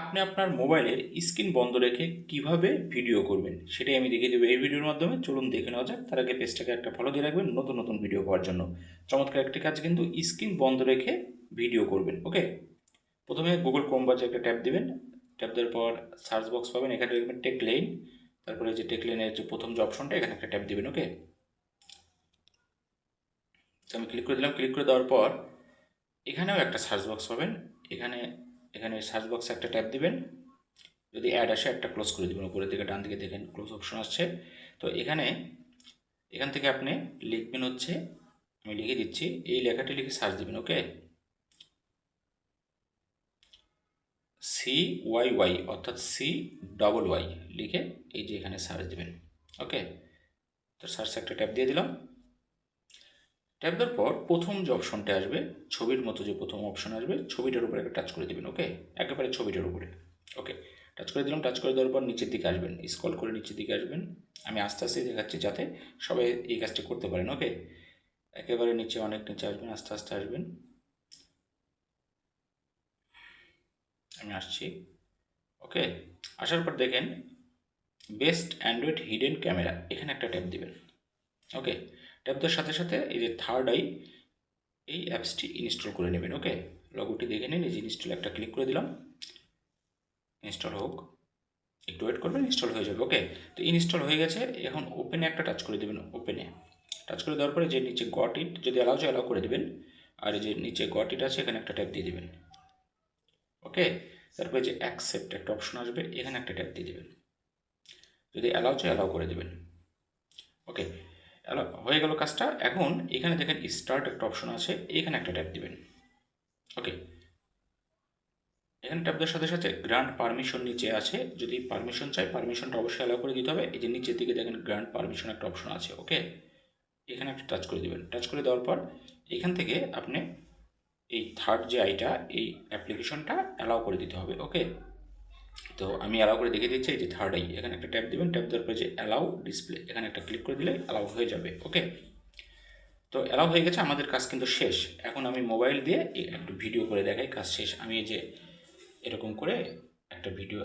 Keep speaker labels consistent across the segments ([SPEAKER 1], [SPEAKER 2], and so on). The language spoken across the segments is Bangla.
[SPEAKER 1] আপনি আপনার মোবাইলের স্ক্রিন বন্ধ রেখে কীভাবে ভিডিও করবেন সেটাই আমি দেখিয়ে দেবো এই ভিডিওর মাধ্যমে। চলুন দেখে নেওয়া যাক। তার আগে পেজটাকে একটা ফলো দিয়ে রাখবেন নতুন নতুন ভিডিও পাওয়ার জন্য। চমৎকার একটি কাজ কিন্তু স্ক্রিন বন্ধ রেখে ভিডিও করবেন ওকে প্রথমে গুগল ক্রোম বাজে একটা ট্যাপ দিবেন। ট্যাপ দেওয়ার পর সার্চ বক্স পাবেন। এখানে লিখবেন টেক লেন তারপরে যে টেক লেনের যে প্রথম যে অপশনটা এখানে একটা ট্যাপ দিবেন ওকে আমি ক্লিক করে দিলাম। ক্লিক করে দেওয়ার পর এখানেও একটা সার্চ বক্স পাবেন। এখানে এখানে সার্চ বক্সে একটা ট্যাপ দিবেন। যদি অ্যাড আসে একটা ক্লোজ করে দেবেন। উপরের দিকে, ডান দিকে দেখেন ক্লোজ অপশন আসছে। তো এখানে, এখান থেকে আপনি লিখবেন হচ্ছে, আমি লিখে দিচ্ছি, এই লেখাটি লিখে সার্চ দিবেন ওকে সি ওয়াই ওয়াই অর্থাৎ সি ডবল ওয়াই লিখে এই যে এখানে সার্চ দিবেন ওকে তো সার্চ একটা ট্যাপ দিয়ে দিলাম। ট্যাপ দেওয়ার পর প্রথম যে অপশনটা আসবে, ছবির মতো যে প্রথম অপশন আসবে, ছবিটার উপরে একটা টাচ করে দেবেন ওকে একেবারে ছবিটার উপরে ওকে টাচ করে দিলাম টাচ করে দেওয়ার পর নিচের দিকে আসবেন স্কল করে নিচের দিকে আসবেন। আমি আস্তে আস্তে দেখাচ্ছি যাতে সবাই এই কাজটা করতে পারেন ওকে একেবারে নিচে অনেক নিচে আসবেন, আস্তে আস্তে আসবেন। আমি আসছি ওকে আসার পর দেখেন বেস্ট অ্যান্ড্রয়েড হিডেন ক্যামেরা এখানে একটা ট্যাপ দিবেন ওকে ট্যাপ দেওয়ার সাথে সাথে এই যে থার্ড আই এই অ্যাপসটি ইনস্টল করে নেবেন ওকে লগোটি দেখে নিন, এই যে ইনস্টল একটা ক্লিক করে দিলাম। ইনস্টল হোক, একটু ওয়েট করবেন ইনস্টল হয়ে যাবে ওকে তো ইনস্টল হয়ে গেছে, এখন ওপেনে একটা টাচ করে দেবেন ওপেনে টাচ করে দেওয়ার পরে যে নিচে গট ইট যদি অ্যালাউ যায় অ্যালাউ করে দেবেন। আর যে নিচে গট ইট আছে, এখানে একটা ট্যাপ দিয়ে দেবেন। ওকে তারপরে যে অ্যাকসেপ্ট একটা অপশন আসবে, এখানে একটা ট্যাপ দিয়ে দেবেন। যদি অ্যালাউ চাই অ্যালাউ করে দেবেন। ওকে হয়ে গেল কাজটা। এখন এখানে দেখেন স্টার্ট একটা অপশন আছে, এখানে একটা ট্যাপ দিবেন। ওকে এখানে ট্যাপ দেওয়ার সাথে সাথে গ্রান্ট পারমিশন নিচে আছে। যদি পারমিশন চাই পারমিশনটা অবশ্যই অ্যালাউ করে দিতে হবে। এই যে নিচের দিকে দেখেন গ্রান্ট পারমিশন একটা অপশন আছে ওকে এখানে একটা টাচ করে দেবেন। টাচ করে দেওয়ার পর এখান থেকে আপনি এই থার্ড যে আইটা এই অ্যাপ্লিকেশনটা অ্যালাউ করে দিতে হবে ওকে তো আমি অ্যালাউ করে দেখিয়ে দিচ্ছি, এই যে থার্ড আই এখানে একটা ট্যাপ দেবেন ট্যাপ দেওয়ার পরে যে অ্যালাউ ডিসপ্লে এখানে একটা ক্লিক করে দিলে অ্যালাউ হয়ে যাবে ওকে তো অ্যালাউ হয়ে গেছে, আমাদের কাজ কিন্তু শেষ। এখন আমি মোবাইল দিয়ে একটু ভিডিও করে দেখাই, কাজ শেষ। আমি এই যে এরকম করে একটা ভিডিও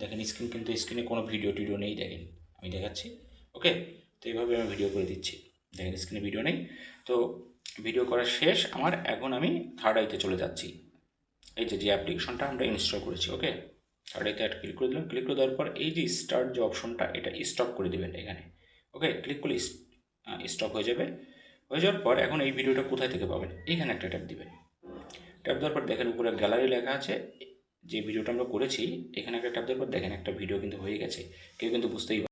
[SPEAKER 1] দেখেন স্ক্রিন কিন্তু স্ক্রিনে কোনো ভিডিও টিডিও নেই, দেখেন। আমি দেখাচ্ছি ওকে তো এইভাবে আমি ভিডিও করে দিচ্ছি। দেখেন স্ক্রিনে ভিডিও নেই। তো ভিডিও করা শেষ, আমার এখন আমি থার্ড আইতে চলে যাচ্ছি। এই যে যে অ্যাপ্লিকেশনটা আমরা ইনস্টল করেছি ওকে আইতে একটা ক্লিক করে দিলাম। ক্লিক করে দেওয়ার পর এই যে স্টার্ট যে অপশনটা এটা স্টপ করে দেবেন এখানে। ওকে ক্লিক করলে স্টপ হয়ে যাবে। হয়ে যাওয়ার পর এখন এই ভিডিওটা কোথায় থেকে পাবেন? এখানে একটা ট্যাপ দিবেন। ট্যাপ দেওয়ার পর দেখেন উপরে গ্যালারি লেখা আছে। যে ভিডিওটা আমরা করেছি, এখানে একটা ট্যাপ দেওয়ার পর দেখেন একটা ভিডিও কিন্তু হয়ে গেছে। কেউ কিন্তু বুঝতেই